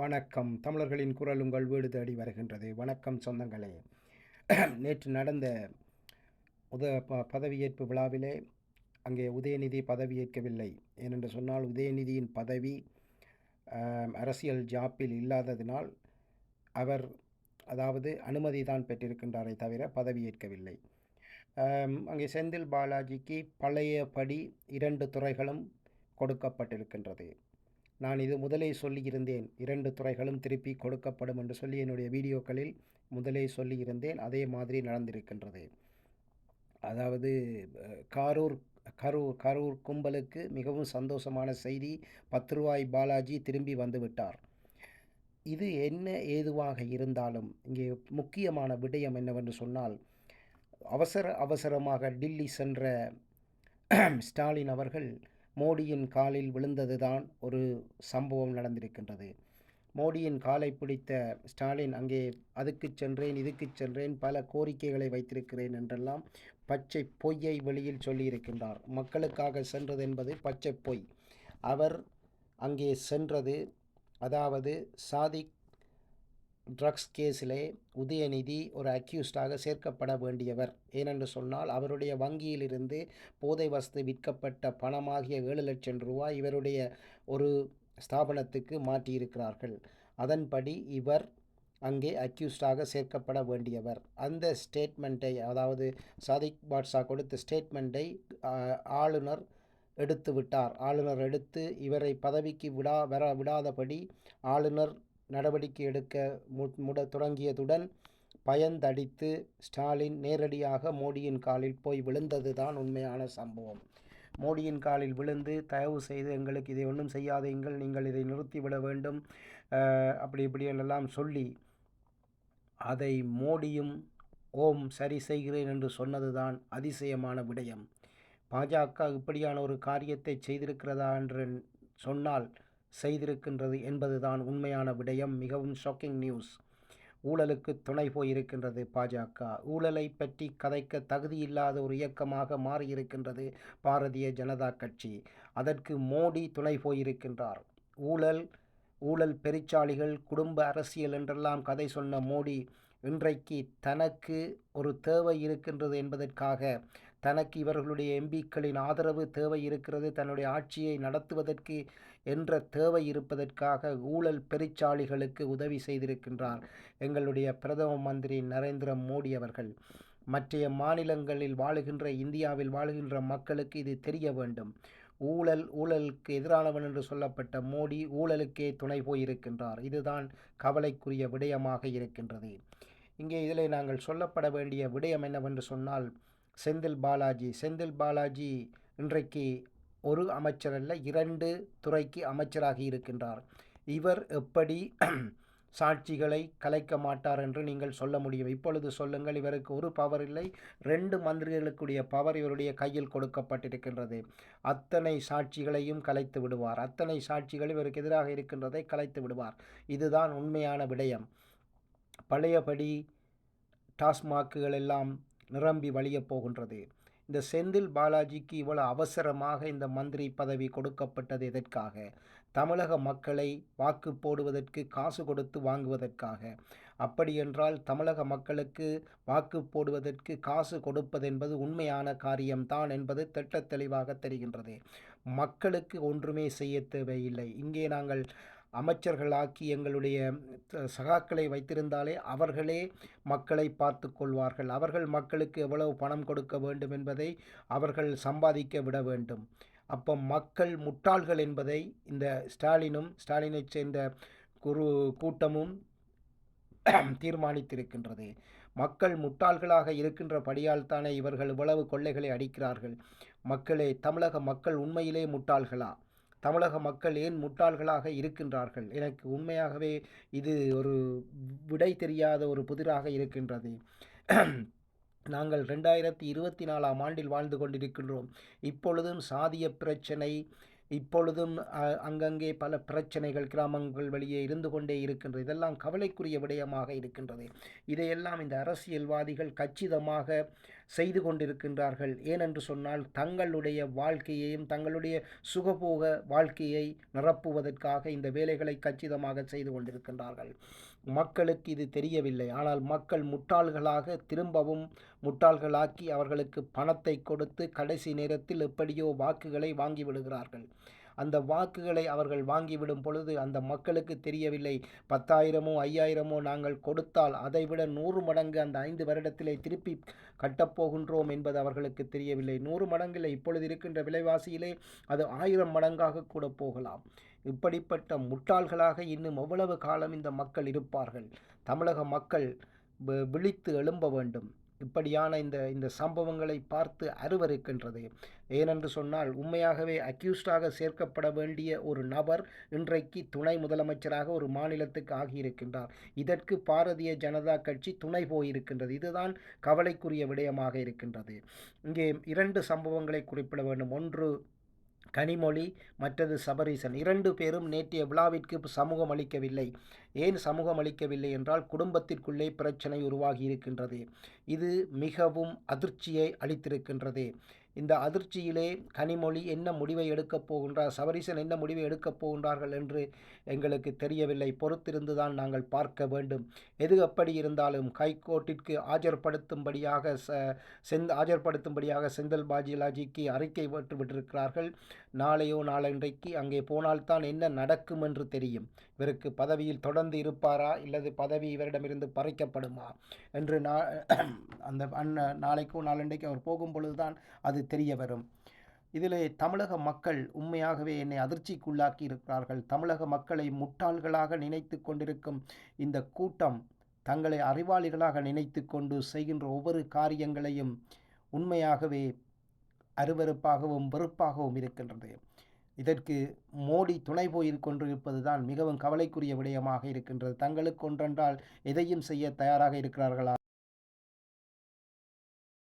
வணக்கம். தமிழர்களின் குரல் உங்கள் வீடு தேடி வருகின்றது. வணக்கம் சொந்தங்களே. நேற்று நடந்த உத ப பதவியேற்பு விழாவிலே அங்கே உதயநிதி பதவியேற்கவில்லை. ஏனென்று சொன்னால் உதயநிதியின் பதவி அரசியல் ஜாப்பில் இல்லாததினால் அவர் அதாவது அனுமதி தான் பெற்றிருக்கின்றாரே தவிர பதவியேற்கவில்லை. அங்கே செந்தில் பாலாஜிக்கு பழையபடி இரண்டு துறைகளும் கொடுக்கப்பட்டிருக்கின்றது. நான் இது முதலே சொல்லியிருந்தேன். இரண்டு துறைகளும் திருப்பி கொடுக்கப்படும் என்று சொல்லி என்னுடைய வீடியோக்களில் முதலே சொல்லியிருந்தேன். அதே மாதிரி நடந்திருக்கின்றது. அதாவது காரூர் கரூர் கரூர் கும்பலுக்கு மிகவும் சந்தோஷமான செய்தி பத்து ரூபாய் பாலாஜி திரும்பி வந்துவிட்டார் இது என்ன ஏதுவாக இருந்தாலும் இங்கே முக்கியமான விடயம் என்னவென்று சொன்னால் அவசர அவசரமாக டில்லி சென்ற ஸ்டாலின் அவர்கள் மோடியின் காலில் விழுந்ததுதான் ஒரு சம்பவம் நடந்திருக்கின்றது. மோடியின் காலை பிடித்த ஸ்டாலின் அங்கே அதுக்கு சென்றேன் இதுக்கு சென்றேன் பல கோரிக்கைகளை வைத்திருக்கிறேன் என்றெல்லாம் பச்சை பொய்யை வெளியில் சொல்லியிருக்கின்றார். மக்களுக்காக சென்றது என்பது பச்சை பொய். அவர் அங்கே சென்றது அதாவது சாதிக் ட்ரக்ஸ் கேஸிலே உதயநிதி ஒரு அக்யூஸ்டாக சேர்க்கப்பட வேண்டியவர். ஏனென்று சொன்னால் அவருடைய வங்கியிலிருந்து போதை வசதி விற்கப்பட்ட பணமாகிய ஏழு லட்சம் ரூபாய் இவருடைய ஒரு ஸ்தாபனத்துக்கு மாற்றியிருக்கிறார்கள். அதன்படி இவர் அங்கே அக்யூஸ்டாக சேர்க்கப்பட வேண்டியவர். அந்த ஸ்டேட்மெண்ட்டை அதாவது சாதிக் பாட்ஷா கொடுத்த ஸ்டேட்மெண்ட்டை ஆளுநர் எடுத்து விட்டார் ஆளுநர் எடுத்து இவரை பதவிக்கு விடா வர விடாதபடி ஆளுநர் நடவடிக்கை எடுக்க முட தொடங்கியதுடன் பயந்தடித்து ஸ்டாலின் நேரடியாக மோடியின் காலில் போய் விழுந்தது தான் உண்மையான சம்பவம். மோடியின் காலில் விழுந்து தயவு செய்து எங்களுக்கு இதை ஒன்றும் செய்யாதீங்கள் நீங்கள் இதை நிறுத்திவிட வேண்டும் அப்படி இப்படி எல்லாம் சொல்லி அதை மோடியும் ஓம் சரி செய்கிறேன் என்று சொன்னதுதான் அதிசயமான விடயம். பாஜக இப்படியான ஒரு காரியத்தை செய்திருக்கிறதா என்று சொன்னால் செய்திருக்கின்றது என்பதுதான் உண்மையான விடயம். மிகவும் ஷாக்கிங் நியூஸ் ஊழலுக்கு துணை போயிருக்கின்றது பாஜக. ஊழலை பற்றி கதைக்க தகுதியில்லாத ஒரு இயக்கமாக மாறியிருக்கின்றது பாரதிய ஜனதா கட்சி. அதற்கு மோடி துணை போயிருக்கின்றார். ஊழல் ஊழல் பெருச்சாளிகள் குடும்ப அரசியல் என்றெல்லாம் கதை சொன்ன மோடி இன்றைக்கு தனக்கு ஒரு தேவை இருக்கின்றது என்பதற்காக தனக்கு இவர்களுடைய எம்பிக்களின் ஆதரவு தேவை இருக்கிறது தன்னுடைய ஆட்சியை நடத்துவதற்கு என்ற தேவை இருப்பதற்காக ஊழல் பெருச்சாளிகளுக்கு உதவி செய்திருக்கின்றார் எங்களுடைய பிரதம மந்திரி நரேந்திர மோடி அவர்கள். மற்றைய மாநிலங்களில் வாழுகின்ற இந்தியாவில் வாழுகின்ற மக்களுக்கு இது தெரிய வேண்டும். ஊழல் ஊழலுக்கு எதிரானவன் என்று சொல்லப்பட்ட மோடி ஊழலுக்கே துணை போயிருக்கின்றார். இதுதான் கவலைக்குரிய விடயமாக இருக்கின்றது. இங்கே இதில் நாங்கள் சொல்லப்பட வேண்டிய விடயம் என்னவென்று சொன்னால் செந்தில் பாலாஜி. செந்தில் பாலாஜி இன்றைக்கு ஒரு அமைச்சர் அல்ல இரண்டு துறைக்கு அமைச்சராகி இருக்கின்றார். இவர் எப்படி சாட்சிகளை கலைக்க மாட்டார் என்று நீங்கள் சொல்ல முடியும். இப்பொழுது சொல்லுங்கள் இவருக்கு ஒரு பவர் இல்லை. ரெண்டு மந்திரிகளுக்குடைய பவர் இவருடைய கையில் கொடுக்கப்பட்டிருக்கின்றது. அத்தனை சாட்சிகளையும் கலைத்து விடுவார். அத்தனை சாட்சிகள் இவருக்கு எதிராக இருக்கின்றதை கலைத்து விடுவார். இதுதான் உண்மையான விடயம். பழையபடி டாஸ்மாக்குகள் எல்லாம் நிரம்பி வழியப் போகின்றது. இந்த செந்தில் பாலாஜிக்கு இவ்வளவு அவசரமாக இந்த மந்திரி பதவி கொடுக்கப்பட்டது எதற்காக? தமிழக மக்களை வாக்கு போடுவதற்கு காசு கொடுத்து வாங்குவதற்காக. அப்படியென்றால் தமிழக மக்களுக்கு வாக்கு போடுவதற்கு காசு கொடுப்பது என்பது உண்மையான காரியம்தான் என்பது திட்ட தெளிவாக தெரிகின்றது. மக்களுக்கு ஒன்றுமே செய்ய தேவையில்லை. இங்கே நாங்கள் அமைச்சர்களாக்கி எங்களுடைய சகாக்களை வைத்திருந்தாலே அவர்களே மக்களை பார்த்து கொள்வார்கள். அவர்கள் மக்களுக்கு எவ்வளவு பணம் கொடுக்க வேண்டும் என்பதை அவர்கள் சம்பாதிக்க விட வேண்டும். அப்போ மக்கள் முட்டாள்கள் என்பதை இந்த ஸ்டாலினும் ஸ்டாலினைச் சேர்ந்த குரு கூட்டமும் தீர்மானித்திருக்கின்றது. மக்கள் முட்டாள்களாக இருக்கின்றபடியால் தானே இவர்கள் இவ்வளவு கொள்ளைகளை அடிக்கிறார்கள். மக்களே தமிழக மக்கள் உண்மையிலே முட்டாள்களா? தமிழக மக்கள் ஏன் முட்டாள்களாக இருக்கின்றார்கள்? எனக்கு உண்மையாகவே இது ஒரு விடை தெரியாத ஒரு புதிராக இருக்கின்றது. நாங்கள் ரெண்டாயிரத்தி இருபத்தி நாலாம் ஆண்டில் வாழ்ந்து கொண்டிருக்கின்றோம். இப்பொழுதும் சாதிய பிரச்சனை இப்பொழுதும் அங்கங்கே பல பிரச்சனைகள் கிராமங்கள் வெளியே இருந்து கொண்டே இருக்கின்றது. இதெல்லாம் கவலைக்குரிய விடயமாக இருக்கின்றது. இதையெல்லாம் இந்த அரசியல்வாதிகள் கச்சிதமாக செய்து கொண்டிருக்கின்றார்கள். ஏனென்று சொன்னால் தங்களுடைய வாழ்க்கையையும் தங்களுடைய சுகபோக வாழ்க்கையை நிரப்புவதற்காக இந்த வேலைகளை கச்சிதமாக செய்து கொண்டிருக்கின்றார்கள். மக்களுக்கு இது தெரியவில்லை. ஆனால் மக்கள் முட்டாள்களாக திரும்பவும் முட்டாள்களாக்கி அவர்களுக்கு பணத்தை கொடுத்து கடைசி நேரத்தில் எப்படியோ வாக்குகளை வாங்கிவிடுகிறார்கள் அந்த வாக்குகளை அவர்கள் வாங்கிவிடும் பொழுது அந்த மக்களுக்கு தெரியவில்லை. பத்தாயிரமோ ஐயாயிரமோ நாங்கள் கொடுத்தால் அதைவிட நூறு மடங்கு அந்த ஐந்து வருடத்திலே திருப்பி கட்டப்போகின்றோம் என்பது அவர்களுக்கு தெரியவில்லை. நூறு மடங்கில் இப்பொழுது இருக்கின்ற விலைவாசியிலே அது ஆயிரம் மடங்காக கூட போகலாம். இப்படிப்பட்ட முட்டாள்களாக இன்னும் எவ்வளவு காலம் இந்த மக்கள் இருப்பார்கள்? தமிழக மக்கள் விழித்து எழும்ப வேண்டும். இப்படியான இந்த இந்த சம்பவங்களை பார்த்து அருவருக்கின்றது. ஏனென்று சொன்னால் உண்மையாகவே அக்யூஸ்டாக சேர்க்கப்பட வேண்டிய ஒரு நபர் இன்றைக்கு துணை முதலமைச்சராக ஒரு மாநிலத்துக்கு ஆகியிருக்கின்றார். இதற்கு பாரதிய ஜனதா கட்சி துணை போயிருக்கின்றது. இதுதான் கவலைக்குரிய விடயமாக இருக்கின்றது. இங்கே இரண்டு சம்பவங்களை குறிப்பிட வேண்டும். ஒன்று கனிமொழி மற்றது சபரீசன். இரண்டு பேரும் நேற்றைய விழாவிற்கு சமூகம் அளிக்கவில்லை. ஏன் சமூகம் அளிக்கவில்லை என்றால் குடும்பத்திற்குள்ளே பிரச்சனை உருவாகி இருக்கின்றது. இது மிகவும் அதிர்ச்சியை அளித்திருக்கின்றது. இந்த அதிர்ச்சியிலே கனிமொழி என்ன முடிவை எடுக்கப் போகின்றார்? சபரிசன் என்ன முடிவை எடுக்கப் போகின்றார்கள் என்று எங்களுக்கு தெரியவில்லை. பொறுத்திருந்து தான் நாங்கள் பார்க்க வேண்டும். எது எப்படி இருந்தாலும் ஹைகோர்ட்டிற்கு ஆஜர்படுத்தும்படியாக செந் ஆஜர்படுத்தும்படியாக செந்தில் பாஜிலாஜிக்கு அறிக்கை விட்டு விட்டிருக்கிறார்கள். நாளையோ நாளன்றைக்கு அங்கே போனால்தான் என்ன நடக்கும் என்று தெரியும். இவருக்கு பதவியில் தொடர்ந்து இருப்பாரா? இல்லது பதவி இவரிடமிருந்து பறிக்கப்படுமா? என்று நா அந்த அண்ண நாளைக்கோ நாளன்றைக்கு அவர் போகும் பொழுதுதான் அது தெரிய வரும். இதில் தமிழக மக்கள் உண்மையாகவே என்னை அதிர்ச்சிக்குள்ளாக்கி இருக்கிறார்கள். தமிழக மக்களை முட்டாள்களாக நினைத்து கொண்டிருக்கும் இந்த கூட்டம் தங்களை அறிவாளிகளாக நினைத்து கொண்டு செய்கின்ற ஒவ்வொரு காரியங்களையும் உண்மையாகவே அருவறுப்பாகவும் வெறுப்பாகவும் இருக்கின்றது. இதற்கு மோடி துணை போய் கொண்டிருப்பது தான் மிகவும் கவலைக்குரிய விடயமாக இருக்கின்றது. தங்களுக்கு ஒன்றென்றால் எதையும் செய்ய தயாராக இருக்கிறார்களா?